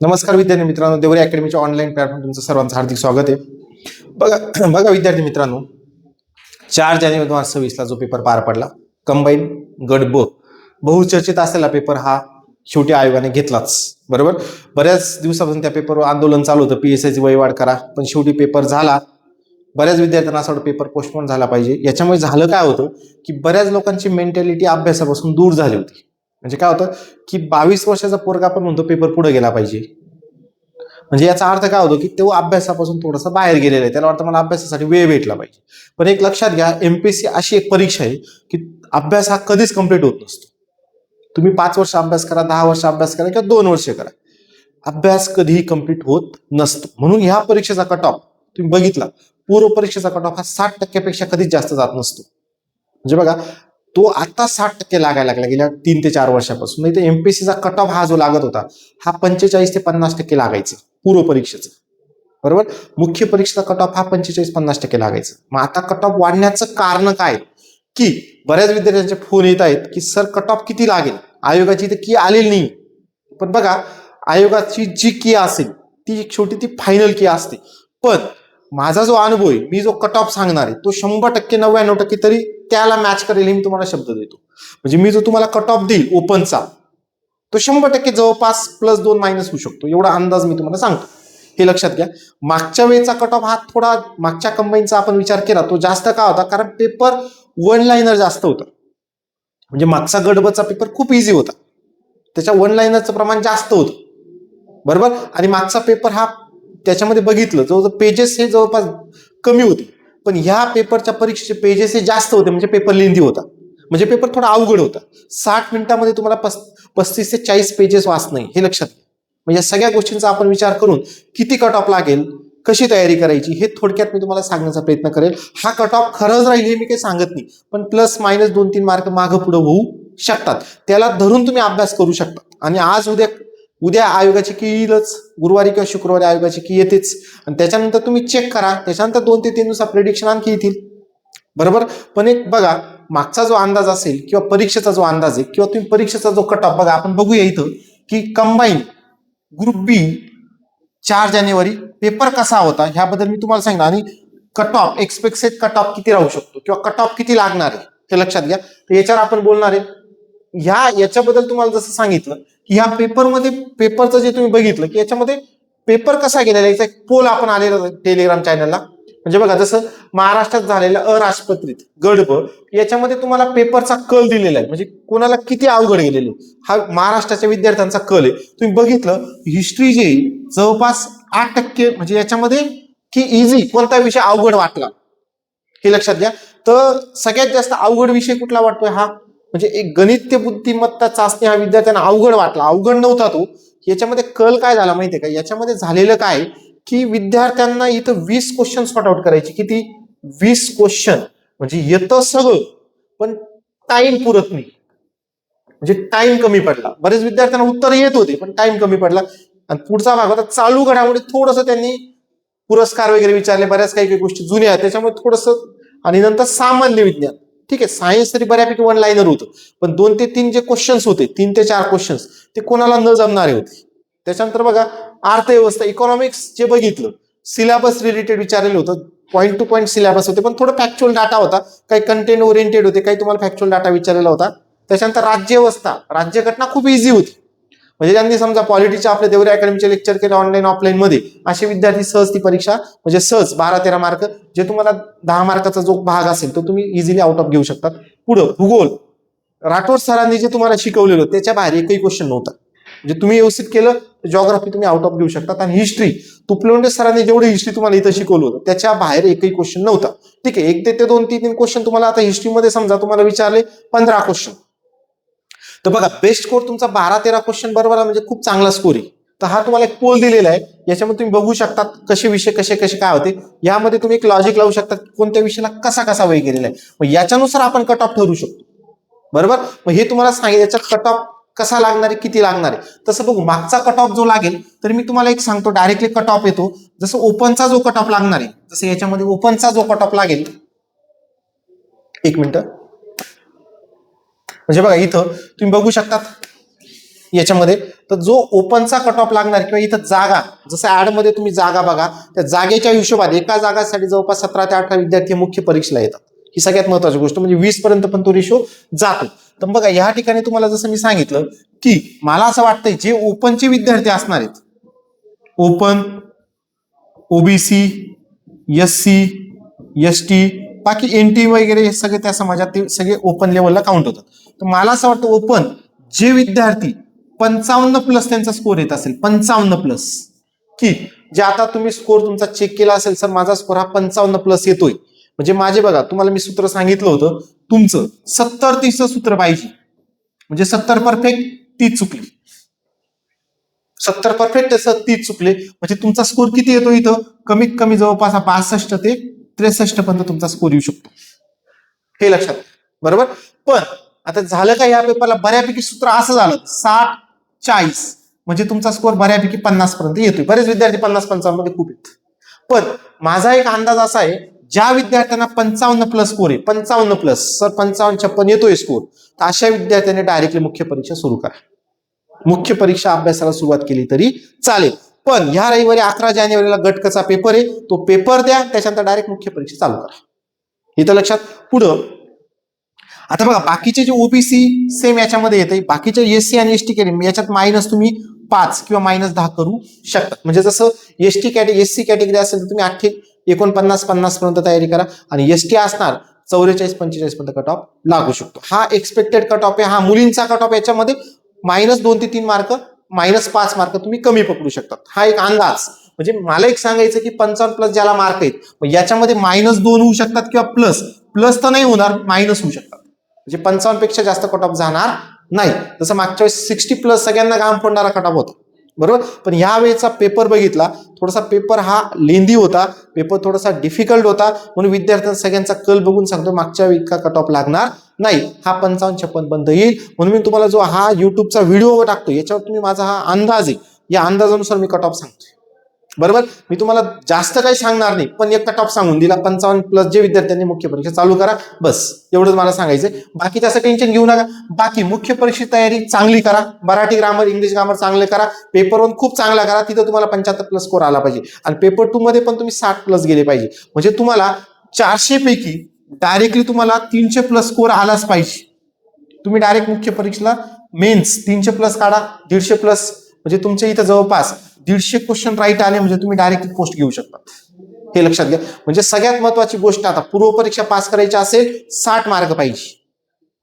नमस्कार विद्यार्थी मित्रांनो देवरी अकॅडमीच्या ऑनलाईन प्लॅटफॉर्म तुमचं सर्वांचं हार्दिक स्वागत आहे. बघा बघा विद्यार्थी मित्रांनो चार जानेवारी दोन हजार सव्वीसला जो पेपर पार पडला कंबाईन गट ब बहुचर्चित असलेला पेपर हा शेवटी आयोगाने घेतलाच बरोबर? बऱ्याच दिवसापासून त्या पेपरवर आंदोलन चालू होतं पी एस आयची वयवाढ करा पण शेवटी पेपर झाला. बऱ्याच विद्यार्थ्यांना असं वाटतं पेपर पोस्टपोन झाला पाहिजे. याच्यामुळे झालं काय होतं की बऱ्याच लोकांची मेंटॅलिटी अभ्यासापासून दूर झाली होती. म्हणजे काय होतं की बावीस वर्षाचा पोरगा आपण म्हणतो पेपर पुढे गेला पाहिजे. म्हणजे याचा अर्थ काय होतो की तो अभ्यासापासून थोडासा बाहेर गेलेला आहे. त्याला वाटतं मला अभ्यासासाठी वेळ भेटला पाहिजे. पण एक लक्षात घ्या एमपीएससी अशी एक परीक्षा आहे की अभ्यास हा कधीच कंप्लीट होत नसतो. तुम्ही पाच वर्ष अभ्यास करा दहा वर्ष अभ्यास करा किंवा दोन वर्ष करा. अभ्यास कधीही कंप्लीट होत नसतो. म्हणून ह्या परीक्षेचा कट ऑफ तुम्ही बघितला. पूर्व परीक्षेचा कट ऑफ हा साठ टक्क्यापेक्षा कधीच जास्त जात नसतो. म्हणजे बघा तो आता साठ टक्के लागायला लागला गेल्या तीन ते चार वर्षापासून. नाही तर एमपीएससीचा कट ऑफ हा जो लागत होता हा पंचेचाळीस ते पन्नास टक्के लागायचा पूर्व परीक्षेचा. बरोबर? मुख्य परीक्षेचा कट ऑफ हा पंचेचाळीस पन्नास टक्के लागायचा. मग आता कट ऑफ वाढण्याचं कारण काय? की बऱ्याच विद्यार्थ्यांचे फोन येत आहेत की सर कट ऑफ किती लागेल? आयोगाची तर की आलेली नाही. पण बघा आयोगाची जी की असेल ती शेवटी ती फायनल की असते. पण माझा जो अनुभव आहे मी जो कट ऑफ सांगणार आहे तो शंभर टक्के नव्याण्णव टक्के तरी त्याला मॅच करेल हे मी तुम्हाला शब्द देतो. म्हणजे मी जो तुम्हाला कट ऑफ देईल ओपनचा तो शंभर टक्के जवळपास प्लस दोन मायनस होऊ शकतो. एवढा अंदाज मी तुम्हाला सांगतो. हे लक्षात घ्या. मागच्या वेळेचा कट ऑफ हा थोडा मागच्या कंबाईनचा आपण विचार केला तो जास्त का होता? कारण पेपर वन लाईनर जास्त होता. म्हणजे मागचा गडबडचा पेपर खूप इझी होता. त्याच्या वन लाईनरचं प्रमाण जास्त होतं. बरोबर? आणि मागचा पेपर हा त्याच्यामध्ये बघितलं जवळजवळ पेजेस हे जवळपास कमी होते. पण ह्या पेपरच्या परीक्षेचे पेजेस हे जास्त होते म्हणजे पेपर लेंदी होता. म्हणजे पेपर थोडा अवघड होता. साठ मिनिटामध्ये तुम्हाला पस पस्तीस ते चाळीस पेजेस वाचणं हे लक्षात म्हणजे सगळ्या गोष्टींचा आपण विचार करून किती कट ऑफ लागेल कशी तयारी करायची हे थोडक्यात मी तुम्हाला सांगण्याचा प्रयत्न करेल. हा कट ऑफ खरंच राहील हे मी काही सांगत नाही. पण प्लस मायनस दोन तीन मार्क मागं पुढं होऊ शकतात. त्याला धरून तुम्ही अभ्यास करू शकता. आणि आज उद्या उद्या आयोगाची की येईलच. गुरुवारी किंवा शुक्रवारी आयोगाची की येतेच. आणि त्याच्यानंतर तुम्ही चेक करा. त्याच्यानंतर दोन ते तीन दिवसात प्रेडिक्शन आणखी येतील. बरोबर? पण एक बघा मागचा जो अंदाज असेल किंवा परीक्षेचा जो अंदाज आहे किंवा तुम्ही परीक्षेचा जो कट ऑफ बघा आपण बघूया इथं की कंबाईन ग्रुप बी चार जानेवारी पेपर कसा होता ह्याबद्दल मी तुम्हाला सांगितलं आणि cut off expected cut off किती राहू शकतो? किंवा कट ऑफ किती लागणार आहे? हे लक्षात घ्या. तर याच्यावर आपण बोलणार आहे. ह्या याच्याबद्दल तुम्हाला जसं सांगितलं की ह्या पेपरमध्ये पेपरचं जे तुम्ही बघितलं की याच्यामध्ये पेपर कसा गेलेला याचा एक पोल आपण आलेला टेलिग्राम चॅनलला म्हणजे बघा जसं महाराष्ट्रात झालेलं अराजपत्रित गडब याच्यामध्ये तुम्हाला पेपरचा कल दिलेला आहे. म्हणजे कोणाला किती अवघड गेलेले हा महाराष्ट्राच्या विद्यार्थ्यांचा कल आहे. तुम्ही बघितलं हिस्ट्री जे जवळपास आठ टक्के म्हणजे याच्यामध्ये की इझी कोणता विषय अवघड वाटला? हे लक्षात घ्या. तर सगळ्यात जास्त अवघड विषय कुठला वाटतोय हा? म्हणजे एक गणित्य बुद्धिमत्ता चाचणी हा विद्यार्थ्यांना अवघड वाटला. अवघड नव्हता तो. याच्यामध्ये कल काय झाला माहितीये का? याच्यामध्ये झालेलं काय की विद्यार्थ्यांना इथं वीस क्वेश्चन सॉर्ट आउट करायचे. किती? वीस क्वेश्चन म्हणजे येतं सगळं पण टाइम पुरत नाही. म्हणजे टाइम कमी पडला. बरेच विद्यार्थ्यांना उत्तर येत होते पण टाइम कमी पडला. आणि पुढचा भाग होता चालू घडामोडी. थोडस त्यांनी पुरस्कार वगैरे विचारले. बऱ्याच काही काही गोष्टी जुन्या आहेत. त्याच्यामुळे थोडस आणि नंतर सामान्य विज्ञान. ठीक आहे सायन्स तरी बऱ्यापैकी वन लाईनर होतं. पण दोन ते तीन जे क्वेश्चन्स होते तीन ते चार क्वेश्चन्स ते कोणाला न जमणारे होते. त्याच्यानंतर बघा अर्थव्यवस्था इकॉनॉमिक्स जे बघितलं सिलेबस रिलेटेड विचारलेलं होतं. पॉईंट टू पॉईंट सिलेबस होते पण थोडं फॅक्च्युअल डाटा होता. काही कंटेंट ओरिएंटेड होते काही तुम्हाला फॅक्च्युअल डाटा विचारलेला होता. त्याच्यानंतर राज्यव्यवस्था राज्यघटना खूप इझी होती. म्हणजे ज्यांनी समजा पॉलिटीच्या आपल्या देवरे अकॅडमीचे लेक्चर केले ऑनलाईन ऑफलाईन मध्ये. असे विद्यार्थी सहज ती परीक्षा म्हणजे सहज बारा तेरा मार्क जे तुम्हाला दहा मार्काचा जो भाग असेल तो तुम्ही इझिली आउट ऑफ घेऊ शकतात. पुढं भूगोल. राठोड सरांनी जे तुम्हाला शिकवलेलं त्याच्या बाहेर एकही क्वेश्चन नव्हता. म्हणजे तुम्ही व्यवस्थित केलं जॉग्राफी तुम्ही आउट ऑफ घेऊ शकतात. आणि हिस्ट्री तुपलोंडे सरांनी जेवढी हिस्ट्री तुम्हाला इथं शिकवलं होतं त्याच्या बाहेर एकही क्वेश्चन नव्हता. ठीक आहे एक ते ते दोन तीन तीन क्वेश्चन तुम्हाला आता हिस्ट्रीमध्ये समजा तुम्हाला विचारले पंधरा क्वेश्चन तर बघा बेस्ट स्कोर तुमचा बारा तेरा क्वेश्चन बरोबर आहे म्हणजे खूप चांगला स्कोर आहे. तर हा तुम्हाला एक पोल दिलेला आहे. याच्यामध्ये तुम्ही बघू शकता कसे विषय कसे कसे काय होते. यामध्ये तुम्ही एक लॉजिक लावू शकता कोणत्या विषयाला कसा कसा वय गेलेला आहे. मग याच्यानुसार आपण कट ऑफ ठरू शकतो. बरोबर? मग हे तुम्हाला सांगेल याचा कट ऑफ कसा लागणार आहे किती लागणार आहे. तसं बघू मागचा कट ऑफ जो लागेल तर मी तुम्हाला एक सांगतो डायरेक्टली कट ऑफ येतो. जसं ओपनचा जो कट ऑफ लागणार आहे जसं याच्यामध्ये ओपनचा जो कट ऑफ लागेल. एक मिनिट. म्हणजे बघा इथं तुम्ही बघू शकतात याच्यामध्ये. तर जो ओपनचा कट ऑफ लागणार किंवा इथं जागा जसं ॲडमध्ये तुम्ही जागा बघा त्या जागेच्या हिशोबात एका जागासाठी जवळपास सतरा ते अठरा विद्यार्थी मुख्य परीक्षेला येतात. ही सगळ्यात महत्वाची गोष्ट म्हणजे वीस पर्यंत पण तो रेशो जातो. तर बघा या ठिकाणी तुम्हाला जसं मी सांगितलं की मला असं वाटतंय जे ओपनचे विद्यार्थी असणार आहेत open OBC S C S T बाकी एन टी वगैरे हे सगळे त्या समाजात ते सगळे ओपन लेवलला काउंट होतात. तर मला असं वाटतं ओपन जे विद्यार्थी पंचावन्न प्लस त्यांचा स्कोर येत असेल पंचावन्न प्लस की जे आता तुम्ही स्कोर तुमचा चेक केला असेल सर माझा स्कोर हा पंचावन्न प्लस येतोय. म्हणजे माझे बघा तुम्हाला मी सूत्र सांगितलं होतं तुमचं सत्तर तीसचं सूत्र पाहिजे. म्हणजे सत्तर परफेक्ट तीच चुकली. सत्तर परफेक्ट असं तीच चुकले. म्हणजे तुमचा स्कोर किती येतो इथं? कमीत कमी जवळपास बासष्ट ते त्रेसष्ट पर्यंत तुमचा स्कोर येऊ शकतो. हे लक्षात बरोबर? पण आता झालं का या पेपरला बऱ्यापैकी सूत्र असं झालं. साठ चाळीस. म्हणजे तुमचा स्कोर बऱ्यापैकी पन्नास पर्यंत येतोय. बरेच विद्यार्थी पन्नास पंचावन्नमध्ये खूप आहेत. पण माझा एक अंदाज असा आहे ज्या विद्यार्थ्यांना पंचावन्न प्लस स्कोर आहे पंचावन्न प्लस सर पंचावन्न छप्पन येतोय स्कोर तर अशा विद्यार्थ्यांनी डायरेक्टली मुख्य परीक्षा सुरू करा. मुख्य परीक्षा अभ्यासाला सुरुवात केली तरी चालेल. पण ह्या रविवारी अकरा जानेवारीला गटकचा पेपर आहे. तो पेपर द्या त्याच्यानंतर डायरेक्ट मुख्य परीक्षा चालू करा. इथं लक्षात. पुढं आता बघा बाकीचे जे ओबीसी सेम याच्यामध्ये येते बाकीचे एस सी आणि एस टी कॅटेगरी याच्यात मायनस तुम्ही पाच किंवा मायनस दहा करू शकता. म्हणजे जसं S T category S C category असेल तर तुम्ही आठशे एकोणपन्नास पन्नास पर्यंत तयारी करा. आणि एस टी असणार चौवेचाळीस पंचेचाळीस पर्यंत कट ऑफ लागू शकतो. हा एक्सपेक्टेड कट ऑफ आहे. हा मुलींचा कट ऑफ याच्यामध्ये मायनस दोन ते तीन मार्क मायनस पाच मार्क तुम्ही कमी पकडू शकतात. हा एक अंदाज. म्हणजे मला एक सांगायचं की पंचावन्न प्लस ज्याला मार्क आहेत मग याच्यामध्ये मायनस दोन होऊ शकतात किंवा प्लस प्लस तर नाही होणार मायनस होऊ शकतात. म्हणजे पंचावन्नपेक्षा जास्त कट ऑफ जाणार नाही. जसं मागच्या वेळेस सिक्स्टी प्लस सगळ्यांना घाम फोडणारा कट ऑफ होता. बरोबर? पण ह्या वेळेचा पेपर बघितला थोडासा पेपर हा लेंदी होता पेपर थोडासा डिफिकल्ट होता म्हणून विद्यार्थ्यांचा सगळ्यांचा कल बघून सांगतो मागच्या वेळी इतका कट ऑफ लागणार नाही. हा पंचावन्न छप्पन बंद येईल. म्हणून मी तुम्हाला जो हा युट्यूबचा व्हिडिओ टाकतो याच्यावर तुम्ही माझा हा अंदाज आहे. या अंदाजानुसार मी कट ऑफ सांगतोय. बरोबर? मी तुम्हाला जास्त काही सांगणार नाही पण एक टॉप सांगून दिला. पंचावन्न प्लस जे विद्यार्थ्यांनी मुख्य परीक्षा चालू करा बस. एवढंच मला सांगायचंय. बाकी त्याचं टेन्शन घेऊ नका. बाकी मुख्य परीक्षेची तयारी चांगली करा. मराठी ग्रामर इंग्लिश ग्रामर चांगले करा. पेपर वन खूप चांगला करा. तिथं तुम्हाला पंच्याहत्तर प्लस स्कोर आला पाहिजे. आणि पेपर टू मध्ये पण तुम्ही साठ प्लस गेले पाहिजे. म्हणजे तुम्हाला चारशे पैकी डायरेक्टली तुम्हाला तीनशे प्लस स्कोर आलाच पाहिजे. तुम्ही डायरेक्ट मुख्य परीक्षेला मेन्स तीनशे प्लस काढा दीडशे प्लस म्हणजे तुमच्या इथं जवळपास दीडशे क्वेश्चन राईट आले म्हणजे तुम्ही डायरेक्ट पोस्ट घेऊ शकता. हे लक्षात घ्या. म्हणजे सगळ्यात महत्वाची गोष्ट आता पूर्व परीक्षा पास करायची असेल साठ मार्क पाहिजे.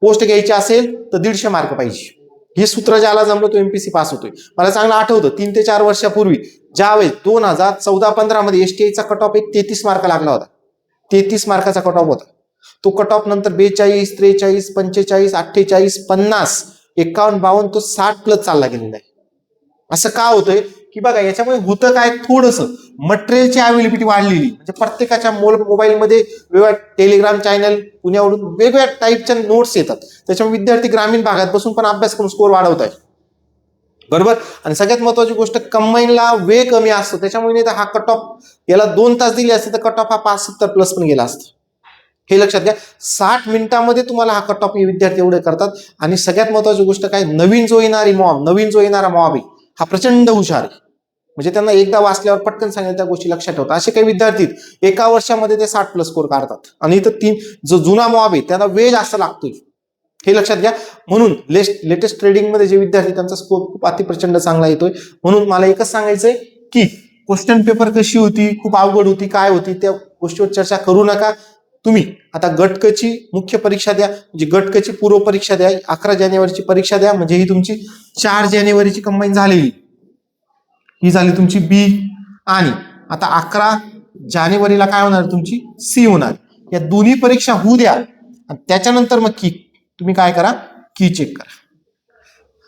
पोस्ट घ्यायची असेल तर दीडशे मार्क पाहिजे. हे सूत्र ज्याला जमलं तो एमपीसी पास होतोय. मला चांगलं आठवतं तीन ते चार वर्षापूर्वी ज्यावेळेस दोन हजार चौदा पंधरा मध्ये एसटीआयचा कट ऑफ एक तेहतीस मार्क लागला होता. तेहतीस मार्काचा कट ऑफ होता. तो कट ऑफ नंतर बेचाळीस त्रेचाळीस पंचेचाळीस अठ्ठेचाळीस पन्नास एकावन्न बावन्न तो साठ प्लस चालला गेलेला आहे. असं का होतंय? की बघा याच्यामुळे होतं काय? थोडंसं मटेरियलची अवेलेबिलिटी वाढलेली. म्हणजे प्रत्येकाच्या मोबाईलमध्ये वेगवेगळ्या टेलिग्राम चॅनल पुण्यावरून वेगवेगळ्या टाईपच्या नोट्स येतात. त्याच्यामुळे विद्यार्थी ग्रामीण भागात बसून पण अभ्यास करून स्कोर वाढवत आहे बरोबर? आणि सगळ्यात महत्वाची गोष्ट कंबाईनला वेळ कमी असतो. त्याच्यामुळे नाही तर हा कट ऑफ याला दोन तास दिले असते तर कट ऑफ हा पाच सत्तर प्लस पण गेला असतो. हे लक्षात घ्या. साठ मिनिटामध्ये तुम्हाला हा कट ऑफ विद्यार्थी एवढे करतात. आणि सगळ्यात महत्वाची गोष्ट काय? नवीन जो येणारी मॉब नवीन जो येणारा मॉब आहे हा प्रचंड हुशार आहे. म्हणजे त्यांना एकदा वाचल्यावर पटकन सांगितलं त्या गोष्टी लक्षात ठेवतात. असे काही विद्यार्थी एका वर्षामध्ये ते साठ प्लस स्कोर काढतात. आणि इथं तीन जो जुना मॉब आहे त्यांना वेळ जास्त लागतोय. हे लक्षात घ्या. म्हणून लेस्ट लेटेस्ट ट्रेडिंगमध्ये जे विद्यार्थी त्यांचा स्कोर खूप अतिप्रचंड चांगला येतोय. म्हणून मला एकच सांगायचंय की क्वेश्चन पेपर कशी होती खूप अवघड होती काय होती त्या गोष्टीवर चर्चा करू नका. तुम्ही आता गटकची मुख्य परीक्षा द्या म्हणजे गटकची पूर्व परीक्षा द्या अकरा जानेवारीची परीक्षा द्या म्हणजे ही तुमची चार जानेवारीची कंबाईन झालेली. ही झाली तुमची बी आणि. आता अकरा जानेवारीला काय होणार तुमची? सी होणार. या दोन्ही परीक्षा होऊ द्या. आणि त्याच्यानंतर मग की. तुम्ही काय करा? की चेक करा.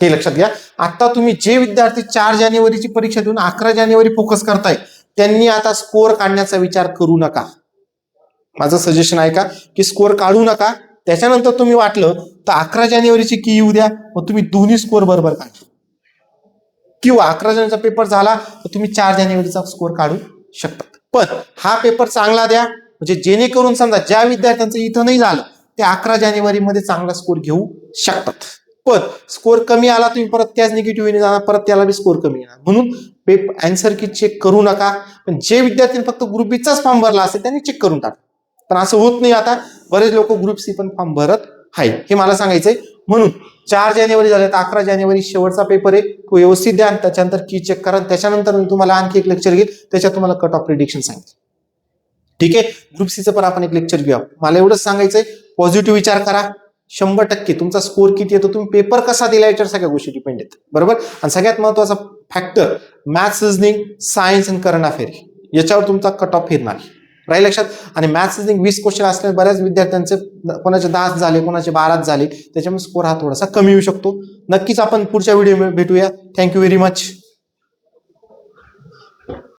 हे लक्षात घ्या. आता तुम्ही जे विद्यार्थी चार जानेवारीची परीक्षा देऊन अकरा जानेवारी फोकस करताय त्यांनी आता स्कोअर काढण्याचा विचार करू नका. माझं सजेशन आहे का? की स्कोअर काढू नका. त्याच्यानंतर तुम्ही वाटलं तर अकरा जानेवारीची की येऊ द्या. मग तुम्ही दोन्ही स्कोअर बरोबर काढा. किंवा अकरा जणांचा पेपर झाला तर तुम्ही चार जानेवारीचा स्कोअर काढू शकतात. पण हा पेपर चांगला द्या. म्हणजे जेणेकरून समजा ज्या विद्यार्थ्यांचं इथं नाही झालं ते अकरा जानेवारीमध्ये चांगला स्कोर घेऊ शकतात. पण स्कोअर कमी आला तुम्ही परत त्याच निगेटिव्ह जाणार परत त्याला बी स्कोअर कमी येणार. म्हणून पेप अँसर की चेक करू नका. पण जे विद्यार्थ्यांनी फक्त ग्रुप बीचाच फॉर्म भरला असेल त्यांनी चेक करून टाका. पण असं होत नाही आता. बरेच लोक ग्रुप सी पण फॉर्म भरत आहे हे मला सांगायचंय. म्हणून चार जानेवारी झाले तर अकरा जानेवारी शेवटचा पेपर आहे. तो व्यवस्थित द्या आणि त्याच्यानंतर की चेक करा. आणि त्याच्यानंतर मी तुम्हाला आणखी एक लेक्चर घेईल. त्याच्यात तुम्हाला कट ऑफ प्रिडिक्शन सांगेल. ठीक आहे? ग्रुप सीचं पण आपण एक लेक्चर घेऊ मला एवढंच सांगायचंय पॉझिटिव्ह विचार करा. शंभर टक्के तुमचा स्कोर किती येतो तुम्ही पेपर कसा दिला याच्यावर सगळ्या गोष्टी डिपेंड आहेत. बरोबर? आणि सगळ्यात महत्त्वाचा factor maths reasoning science and current affair याच्यावर तुमचा कट ऑफ फिरणार. राहील लक्षात. आणि मॅथ्स रिझनिंग वीस क्वेश्चन असल्याने बऱ्याच विद्यार्थ्यांचे कोणाचे दहाच झाले कोणाचे बाराच झाले त्याच्यामुळे स्कोर हा थोडासा कमी येऊ शकतो. नक्कीच आपण पुढच्या व्हिडिओ भेटूया. Thank you very much